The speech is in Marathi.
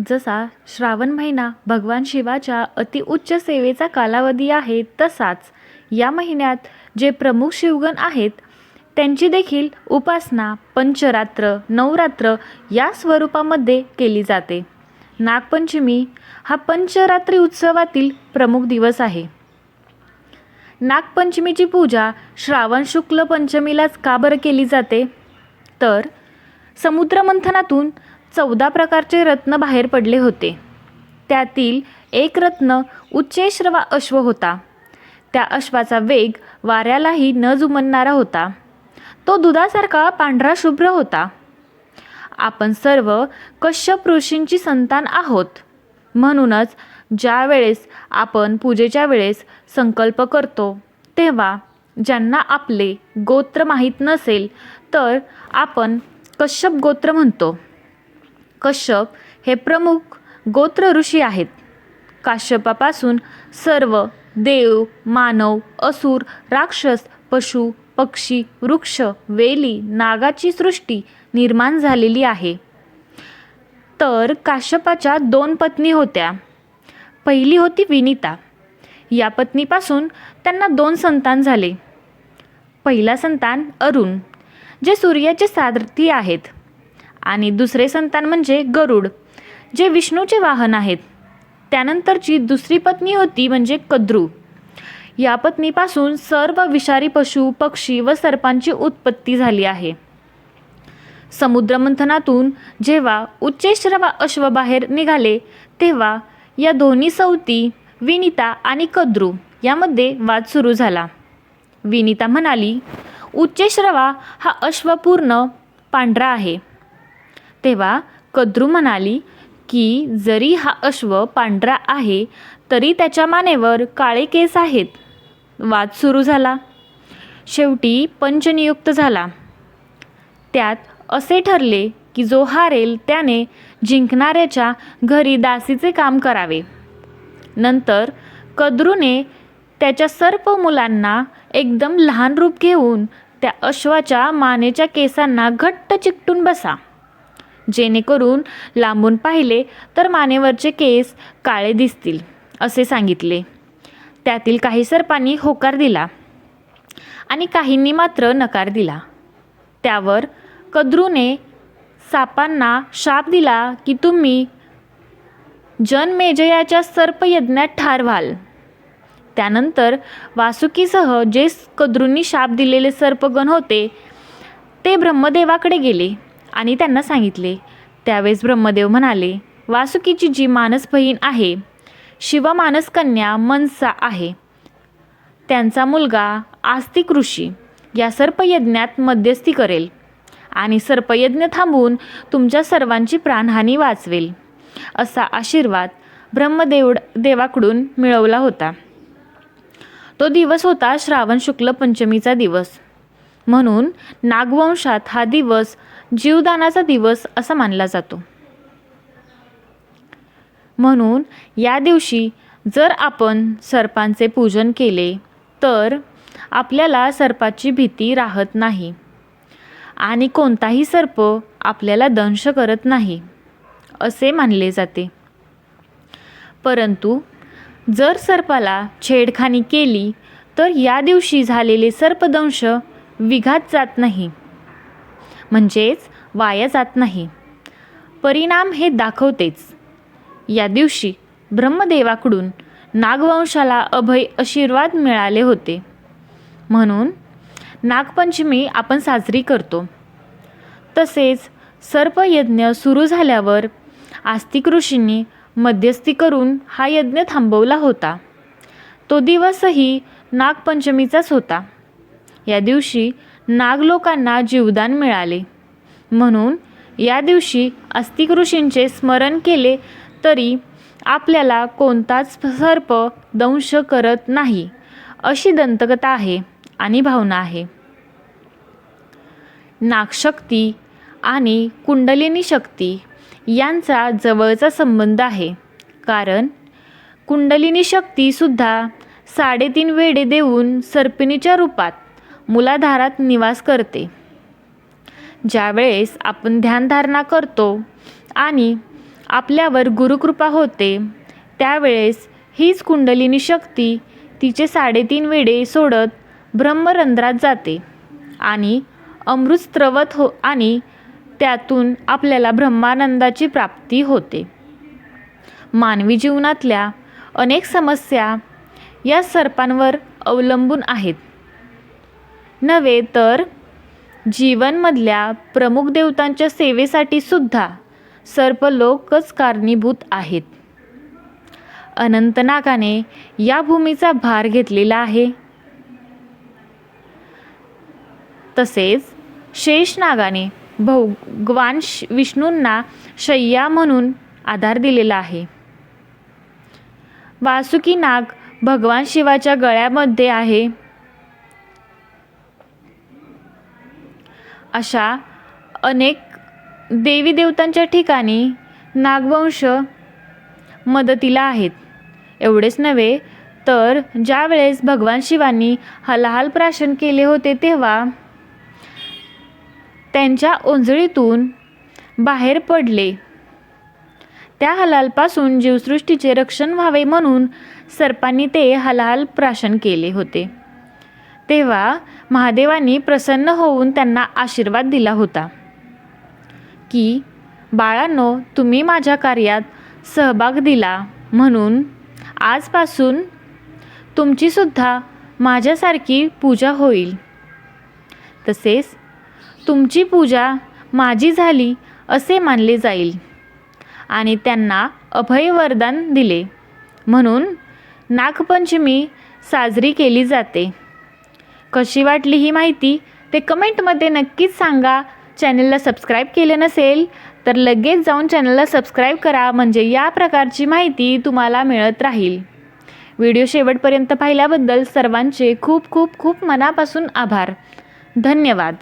जसा श्रावण महिना भगवान शिवाच्या अतिउच्च सेवेचा कालावधी आहे तसाच या महिन्यात जे प्रमुख शिवगण आहेत त्यांची देखील उपासना पंचरात्र नवरात्र या स्वरूपामध्ये केली जाते. नागपंचमी हा पंचरात्री उत्सवातील प्रमुख दिवस आहे. नागपंचमीची पूजा श्रावण शुक्ल पंचमीलाच का बरं केली जाते? तर समुद्रमंथनातून चौदा प्रकारचे रत्न बाहेर पडले होते. त्यातील एक रत्न उच्चेश्रवा अश्व होता. त्या अश्वाचा वेग वाऱ्यालाही न जुमनणारा होता. तो दुधासारखा पांढरा शुभ्र होता. आपण सर्व कश्यप ऋषींची संतान आहोत. म्हणूनच ज्या वेळेस आपण पूजेच्या वेळेस संकल्प करतो तेव्हा ज्यांना आपले गोत्र माहीत नसेल तर आपण कश्यप गोत्र म्हणतो. कश्यप हे प्रमुख गोत्र ऋषी आहेत. काश्यपापासून सर्व देव मानव असुर राक्षस पशु पक्षी वृक्ष वेली नागाची सृष्टी निर्माण झालेली आहे. तर काश्यपाच्या दोन पत्नी होत्या. पहिली होती विनिता. या पत्नीपासून त्यांना दोन संतान झाले. पहिला संतान अरुण जे सूर्याचे सारथी आहेत. आणि दुसरे संतान म्हणजे गरुड जे विष्णूचे वाहन आहेत. त्यानंतरची दुसरी पत्नी होती म्हणजे कद्रू. या पत्नीपासून सर्व विषारी पशु पक्षी व सर्पांची उत्पत्ती झाली आहे. समुद्रमंथनातून जेव्हा उच्चेश्रवा अश्व बाहेर निघाले तेव्हा या दोन्ही सवती विनिता आणि कद्रू यामध्ये वाद सुरू झाला. विनिता म्हणाली उच्चेश्रवा हा अश्वपूर्ण पांढरा आहे. तेव्हा कद्रू म्हणाली की जरी हा अश्व पांढरा आहे तरी त्याच्या मानेवर काळे केस आहेत. वाद सुरू झाला. शेवटी पंचनियुक्त झाला. त्यात असे ठरले की जो हारेल त्याने जिंकणाऱ्याच्या घरी दासीचे काम करावे. नंतर कद्रूने त्याच्या सर्व मुलांना एकदम लहान रूप घेऊन त्या अश्वाच्या मानेच्या केसांना घट्ट चिकटून बसा. जेणेकरून लांबून पाहिले तर मानेवरचे केस काळे दिसतील असे सांगितले. त्यातील काही सर्पांनी होकार दिला आणि काहींनी मात्र नकार दिला. त्यावर कद्रूने सापांना शाप दिला की तुम्ही जनमेजयाच्या सर्पयज्ञात ठार व्हाल. त्यानंतर वासुकीसह जे कद्रूंनी शाप दिलेले सर्पगण होते ते ब्रह्मदेवाकडे गेले. आणि त्यांना सांगितले. त्यावेळेस ब्रह्मदेव म्हणाले वासुकीची जी मानस बहीण आहे शिवमानस कन्या मनसा आहे. त्यांचा मुलगा आस्तिक ऋषी. या सर्पयज्ञात मध्यस्थी करेल. आणि सर्पयज्ञ थांबवून तुमच्या सर्वांची प्राणहानी वाचवेल. असा आशीर्वाद ब्रह्मदेव देवाकडून मिळवला होता. तो दिवस होता श्रावण शुक्ल पंचमीचा दिवस. म्हणून नागवंशात हा दिवस जीवदानाचा दिवस असा मानला जातो. म्हणून या दिवशी जर आपण सर्पांचे पूजन केले तर आपल्याला सर्पाची भीती राहत नाही आणि कोणताही सर्प आपल्याला दंश करत नाही असे मानले जाते. परंतु जर सर्पाला छेडखानी केली तर या दिवशी झालेले सर्पदंश विघात जात नाही. म्हणजेच वाया जात नाही. परिणाम हे दाखवतेच. या दिवशी ब्रह्मदेवाकडून नागवंशाला अभय आशीर्वाद मिळाले होते. म्हणून नागपंचमी आपण साजरी करतो. तसेच सर्पयज्ञ सुरू झाल्यावर आस्तिक ऋषींनी मध्यस्थी करून हा यज्ञ थांबवला होता. तो दिवसही नागपंचमीचाच होता. या दिवशी नागलोकांना जीवदान मिळाले. म्हणून या दिवशी अस्तिक ऋषींचे स्मरण केले तरी आपल्याला कोणताच सर्प दंश करत नाही अशी दंतकथा आहे आणि भावना आहे. नागशक्ती आणि कुंडलिनी शक्ती यांचा जवळचा संबंध आहे कारण कुंडलिनी शक्तीसुद्धा साडेतीन वेडे देऊन सर्पिणीच्या रूपात मुलाधारात निवास करते. ज्यावेळेस आपण ध्यानधारणा करतो आणि आपल्यावर गुरुकृपा होते त्यावेळेस हीच कुंडलिनी शक्ती तिचे साडेतीन वेडे सोडत ब्रह्मरंध्रात जाते आणि अमृत स्त्रवत हो आणि त्यातून आपल्याला ब्रह्मानंदाची प्राप्ती होते. मानवी जीवनातल्या अनेक समस्या या सर्पांवर अवलंबून आहेत. नव्हे तर जीवनमधल्या प्रमुख देवतांच्या सेवेसाठी सुद्धा सर्पलोकच कारणीभूत आहेत. अनंतनागाने या भूमीचा भार घेतलेला आहे. तसेच शेषनागाने भगवान श- विष्णूंना शय्या म्हणून आधार दिलेला आहे. वासुकी नाग भगवान शिवाच्या गळ्यामध्ये आहे. अशा अनेक देवी देवतांच्या ठिकाणी नागवंश मदतीला आहेत. एवढेच नव्हे तर ज्यावेळेस भगवान शिवांनी हलाहल प्राशन केले होते तेव्हा त्यांच्या ओंजळीतून बाहेर पडले. त्या हलालपासून जीवसृष्टीचे रक्षण व्हावे म्हणून सर्पांनी ते हलाल प्राशन केले होते. तेव्हा महादेवांनी प्रसन्न होऊन त्यांना आशीर्वाद दिला होता. की बाळांनो तुम्ही माझ्या कार्यात सहभाग दिला म्हणून आजपासून तुमचीसुद्धा माझ्यासारखी पूजा होईल. तसेच तुमची पूजा माझी झाली असे मानले जाईल आणि त्यांना अभय वरदान दिले. म्हणून नागपंचमी साजरी केली जाते. कशी वाटली ही माहिती ते कमेंटमध्ये नक्कीच सांगा. चॅनलला सबस्क्राईब केलं नसेल तर लगेच जाऊन चॅनलला सबस्क्राईब करा म्हणजे या प्रकारची माहिती तुम्हाला मिळत राहील. व्हिडिओ शेवटपर्यंत पाहिल्याबद्दल सर्वांचे खूप खूप खूप मनापासून आभार. धन्यवाद.